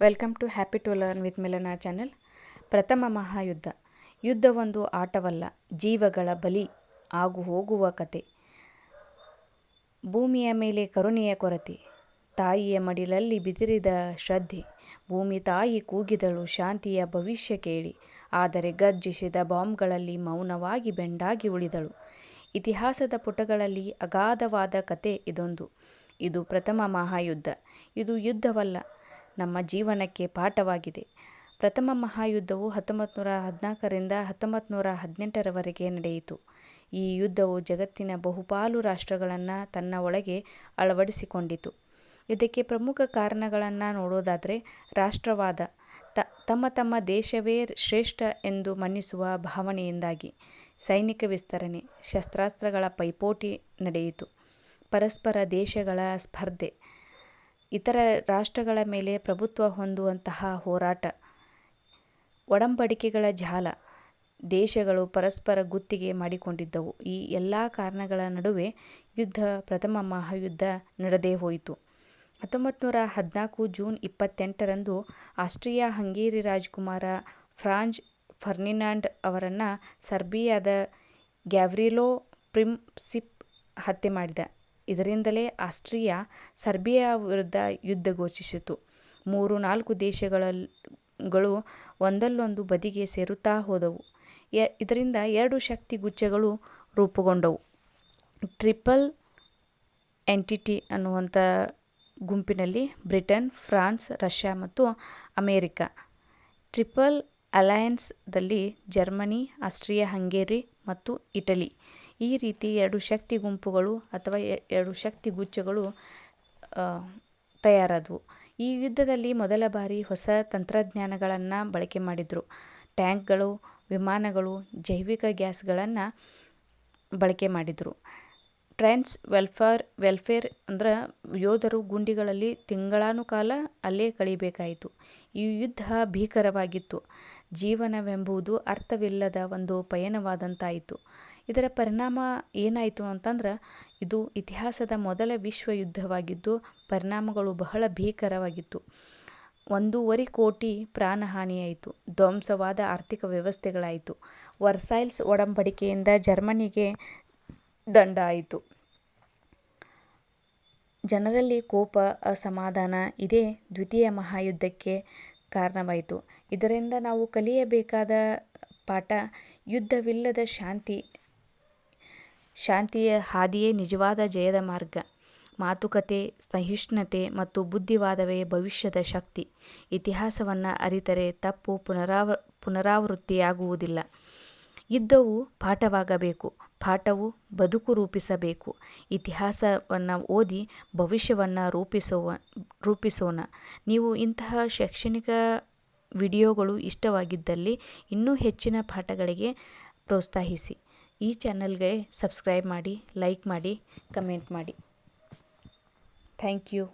Welcome to happy to learn with Milana channel ಪ್ರಥಮ ಮಹಾಯುದ್ಧ. ಯುದ್ಧವೊಂದು ಆಟವಲ್ಲ, ಜೀವಗಳ ಬಲಿ ಆಗು ಹೋಗುವ ಕತೆ. ಭೂಮಿಯ ಮೇಲೆ ಕರುಣೆಯ ಕೊರತೆ, ತಾಯಿಯ ಮಡಿಲಲ್ಲಿ ಬಿದಿರಿದ ಶ್ರದ್ಧೆ. ಭೂಮಿ ತಾಯಿ ಕೂಗಿದಳು, ಶಾಂತಿಯ ಭವಿಷ್ಯ ಕೇಳಿ. ಆದರೆ ಗರ್ಜಿಸಿದ ಬಾಂಬ್ಗಳಲ್ಲಿ ಮೌನವಾಗಿ ಬೆಂಡಾಗಿ ಉಳಿದಳು. ಇತಿಹಾಸದ ಪುಟಗಳಲ್ಲಿ ಅಗಾಧವಾದ ಕತೆ ಇದೊಂದು. ಇದು ಪ್ರಥಮ ಮಹಾಯುದ್ಧ. ಇದು ಯುದ್ಧವಲ್ಲ ನಮ್ಮ ಜೀವನಕ್ಕೆ ಪಾಠವಾಗಿದೆ. ಪ್ರಥಮ ಮಹಾಯುದ್ಧವು ಹತ್ತೊಂಬತ್ತು ನೂರ ಹದಿನಾಲ್ಕರಿಂದ ಹತ್ತೊಂಬತ್ತು ನೂರ ಹದಿನೆಂಟರವರೆಗೆ ನಡೆಯಿತು. ಈ ಯುದ್ಧವು ಜಗತ್ತಿನ ಬಹುಪಾಲು ರಾಷ್ಟ್ರಗಳನ್ನು ತನ್ನ ಒಳಗೆ ಅಳವಡಿಸಿಕೊಂಡಿತು. ಇದಕ್ಕೆ ಪ್ರಮುಖ ಕಾರಣಗಳನ್ನು ನೋಡೋದಾದರೆ ರಾಷ್ಟ್ರವಾದ ತಮ್ಮ ತಮ್ಮ ದೇಶವೇ ಶ್ರೇಷ್ಠ ಎಂದು ಮನ್ನಿಸುವ ಭಾವನೆಯಿಂದಾಗಿ ಸೈನಿಕ ವಿಸ್ತರಣೆ, ಶಸ್ತ್ರಾಸ್ತ್ರಗಳ ಪೈಪೋಟಿ ನಡೆಯಿತು. ಪರಸ್ಪರ ದೇಶಗಳ ಸ್ಪರ್ಧೆ ಇತರ ರಾಷ್ಟ್ರಗಳ ಮೇಲೆ ಪ್ರಭುತ್ವ ಹೊಂದುವಂತಹ ಹೋರಾಟ, ಒಡಂಬಡಿಕೆಗಳ ಜಾಲ ದೇಶಗಳು ಪರಸ್ಪರ ಗುತ್ತಿಗೆ ಮಾಡಿಕೊಂಡಿದ್ದವು. ಈ ಎಲ್ಲ ಕಾರಣಗಳ ನಡುವೆ ಯುದ್ಧ, ಪ್ರಥಮ ಮಹಾಯುದ್ಧ ನಡೆದೇ ಹೋಯಿತು. ಹತ್ತೊಂಬತ್ತು ನೂರ ಹದಿನಾಲ್ಕು ಜೂನ್ ಇಪ್ಪತ್ತೆಂಟರಂದು ಆಸ್ಟ್ರಿಯಾ ಹಂಗೇರಿ ರಾಜಕುಮಾರ ಫ್ರಾಂಜ್ ಫರ್ನಿನಾಂಡ್ ಅವರನ್ನು ಸರ್ಬಿಯಾದ ಗ್ಯಾವ್ರಿಲೋ ಪ್ರಿಮ್ಸಿಪ್ ಹತ್ಯೆ ಮಾಡಿದ. ಇದರಿಂದಲೇ ಆಸ್ಟ್ರಿಯಾ ಸರ್ಬಿಯಾ ವಿರುದ್ಧ ಯುದ್ಧ ಘೋಷಿಸಿತು. ಮೂರು ನಾಲ್ಕು ದೇಶಗಳು ಒಂದಲ್ಲೊಂದು ಬದಿಗೆ ಸೇರುತ್ತಾ ಹೋದವು. ಇದರಿಂದ ಎರಡು ಶಕ್ತಿ ಗುಚ್ಛಗಳು ರೂಪುಗೊಂಡವು. ಟ್ರಿಪಲ್ ಎಂಟಿಟಿ ಅನ್ನುವಂಥ ಗುಂಪಿನಲ್ಲಿ ಬ್ರಿಟನ್, ಫ್ರಾನ್ಸ್, ರಷ್ಯಾ ಮತ್ತು ಅಮೇರಿಕ. ಟ್ರಿಪಲ್ ಅಲಯನ್ಸ್ದಲ್ಲಿ ಜರ್ಮನಿ, ಆಸ್ಟ್ರಿಯಾ, ಹಂಗೇರಿ ಮತ್ತು ಇಟಲಿ. ಈ ರೀತಿ ಎರಡು ಶಕ್ತಿ ಗುಂಪುಗಳು ಅಥವಾ ಎರಡು ಶಕ್ತಿ ಗುಚ್ಛಗಳು ತಯಾರಾದವು. ಈ ಯುದ್ಧದಲ್ಲಿ ಮೊದಲ ಬಾರಿ ಹೊಸ ತಂತ್ರಜ್ಞಾನಗಳನ್ನು ಬಳಕೆ ಮಾಡಿದರು. ಟ್ಯಾಂಕ್ಗಳು, ವಿಮಾನಗಳು, ಜೈವಿಕ ಗ್ಯಾಸ್ಗಳನ್ನು ಬಳಕೆ ಮಾಡಿದರು. ಟ್ರೆನ್ಸ್ ವೆಲ್ಫೇರ್ ವೆಲ್ಫೇರ್ ಅಂದ್ರೆ ಯೋಧರು ಗುಂಡಿಗಳಲ್ಲಿ ತಿಂಗಳಾನುಕಾಲ ಅಲ್ಲೇ ಕಳಿಬೇಕಾಯಿತು. ಈ ಯುದ್ಧ ಭೀಕರವಾಗಿತ್ತು. ಜೀವನವೆಂಬುದು ಅರ್ಥವಿಲ್ಲದ ಒಂದು ಪಯಣವಾದಂತಾಯಿತು. ಇದರ ಪರಿಣಾಮ ಏನಾಯಿತು ಅಂತಂದ್ರೆ ಇದು ಇತಿಹಾಸದ ಮೊದಲ ವಿಶ್ವ ಯುದ್ಧವಾಗಿದ್ದು ಪರಿಣಾಮಗಳು ಬಹಳ ಭೀಕರವಾಗಿತ್ತು. ಒಂದೂವರೆ ಕೋಟಿ ಪ್ರಾಣಹಾನಿಯಾಯಿತು. ಧ್ವಂಸವಾದ ಆರ್ಥಿಕ ವ್ಯವಸ್ಥೆಗಳಾಯಿತು. ವರ್ಸೈಲ್ಸ್ ಒಡಂಬಡಿಕೆಯಿಂದ ಜರ್ಮನಿಗೆ ದಂಡ ಆಯಿತು. ಜನರಲ್ಲಿ ಕೋಪ, ಅಸಮಾಧಾನ ಇದೇ ದ್ವಿತೀಯ ಮಹಾಯುದ್ಧಕ್ಕೆ ಕಾರಣವಾಯಿತು. ಇದರಿಂದ ನಾವು ಕಲಿಯಬೇಕಾದ ಪಾಠ ಯುದ್ಧವಿಲ್ಲದ ಶಾಂತಿ ಶಾಂತಿಯ ಹಾದಿಯೇ ನಿಜವಾದ ಜಯದ ಮಾರ್ಗ. ಮಾತುಕತೆ, ಸಹಿಷ್ಣುತೆ ಮತ್ತು ಬುದ್ಧಿವಾದವೇ ಭವಿಷ್ಯದ ಶಕ್ತಿ. ಇತಿಹಾಸವನ್ನು ಅರಿತರೆ ತಪ್ಪು ಪುನರಾವ, ಪುನರಾವೃತ್ತಿಯಾಗುವುದಿಲ್ಲ. ಯುದ್ಧವು ಪಾಠವಾಗಬೇಕು, ಪಾಠವು ಬದುಕು ರೂಪಿಸಬೇಕು. ಇತಿಹಾಸವನ್ನು ಓದಿ ಭವಿಷ್ಯವನ್ನು ರೂಪಿಸುವ, ರೂಪಿಸೋಣ. ನೀವು ಇಂತಹ ಶೈಕ್ಷಣಿಕ ವಿಡಿಯೋಗಳು ಇಷ್ಟವಾಗಿದ್ದಲ್ಲಿ ಇನ್ನೂ ಹೆಚ್ಚಿನ ಪಾಠಗಳಿಗೆ ಪ್ರೋತ್ಸಾಹಿಸಿ. ಈ ಚಾನಲ್ಗೆ ಸಬ್ಸ್ಕ್ರೈಬ್ ಮಾಡಿ ಲೈಕ್ ಮಾಡಿ ಕಮೆಂಟ್ ಮಾಡಿ. Thank you